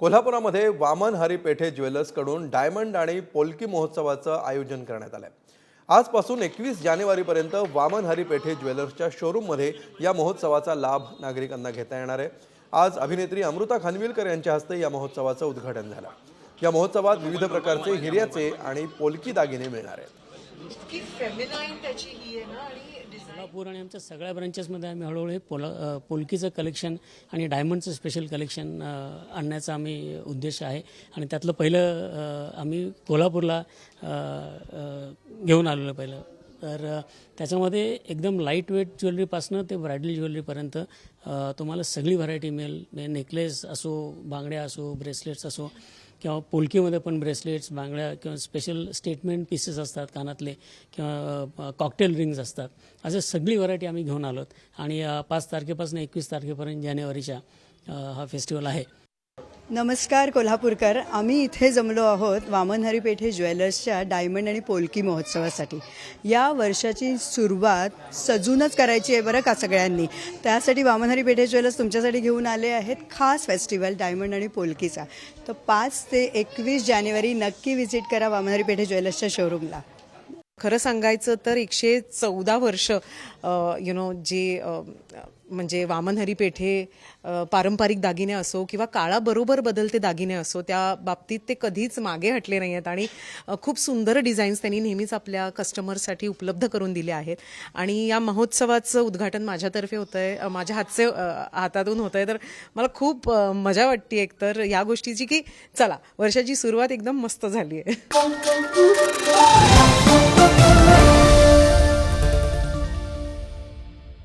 कोल्हापुरामध्ये वामन हरी पेठे ज्वेलर्सकडून डायमंड आणि पोलकी महोत्सवाचं आयोजन करण्यात आलं आहे आजपासून एकवीस जानेवारीपर्यंत वामन हरी पेठे ज्वेलर्सच्या शोरूममध्ये या महोत्सवाचा लाभ नागरिकांना घेता येणार आहे. आज अभिनेत्री अमृता खानविलकर यांच्या हस्ते या महोत्सवाचं उद्घाटन झालं. या महोत्सवात विविध प्रकारचे हिऱ्याचे आणि पोलकी दागिने मिळणार आहेत. इतकी फेमिनाईन त्याची ही आहे ना आणि आणि आमच्या सगळ्या ब्रांचेसमध्ये आम्ही हळूहळू हे पोला पोलकीचं कलेक्शन आणि डायमंडचं स्पेशल कलेक्शन आणण्याचा आम्ही उद्देश आहे. आणि त्यातलं पहिलं आम्ही कोल्हापूरला घेऊन आलेलं पहिलं. तर त्याच्यामध्ये एकदम लाइट वेट ज्वेलरीपासनं ते ब्रायडल ज्वेलरीपर्यंत तुम्हाला सगळी व्हरायटी मिळेल. म्हणजे नेकलेस असो बांगड्या असो ब्रेसलेट्स असो किंवा पोलकीमध्ये पण ब्रेसलेट्स बांगड्या किंवा स्पेशल स्टेटमेंट पीसेस असतात कानातले किंवा कॉकटेल रिंग्स असतात. अशा सगळी व्हरायटी आम्ही घेऊन आलोत. आणि पाच तारखेपासून एकवीस तारखेपर्यंत जानेवारीच्या हा फेस्टिवल आहे. नमस्कार कोल्हापूरकर. आम्ही इथे जमलो आहोत वामनहरी पेठे ज्वेलर्सच्या डायमंड आणि पोलकी महोत्सवासाठी. या वर्षाची सुरुवात सजूनच करायची आहे बरं का सगळ्यांनी. त्यासाठी वामनहरी पेठे ज्वेलर्स तुमच्यासाठी घेऊन आले आहेत खास फेस्टिवल डायमंड आणि पोलकीचा. तर पाच ते एकवीस जानेवारी नक्की व्हिजिट करा वामनहरी पेठे ज्वेलर्सच्या शोरूमला. खरं सांगायचं तर एकशे चौदा वर्ष यु नो जे म्हणजे वामनहरी पेठे पारंपरिक दागिने असो किंवा काळाबरोबर बदलते दागिने असो त्या बाबतीत ते कधीच मागे हटले नाही आहेत आणि खूप सुंदर डिझाईन्स त्यांनी नेहमीच आपल्या कस्टमरसाठी उपलब्ध करून दिले आहेत. आणि या महोत्सवाचं उद्घाटन माझ्यातर्फे होतं आहे माझ्या हातचे हातातून होतं आहे तर मला खूप मजा वाटते एकतर या गोष्टीची की चला वर्षाची सुरुवात एकदम मस्त झाली आहे